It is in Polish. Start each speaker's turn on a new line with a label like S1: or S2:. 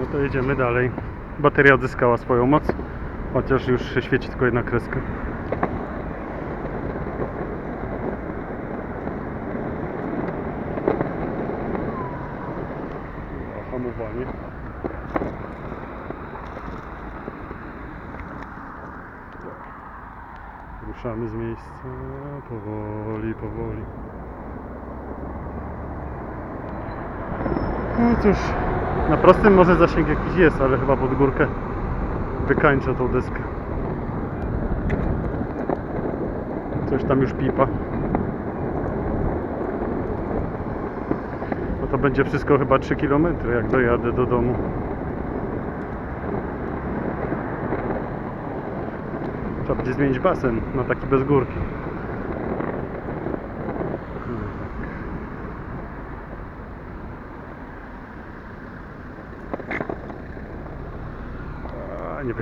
S1: No to jedziemy dalej. Bateria odzyskała swoją moc, chociaż już się świeci tylko jedna kreska. Hamowanie. Ruszamy z miejsca powoli, powoli. No cóż, na prostym może zasięg jakiś jest, ale chyba pod górkę wykańcza tą deskę. Coś tam już pipa. No to będzie wszystko chyba 3 km jak dojadę do domu. Trzeba będzie zmienić basen na taki bez górki. Ні,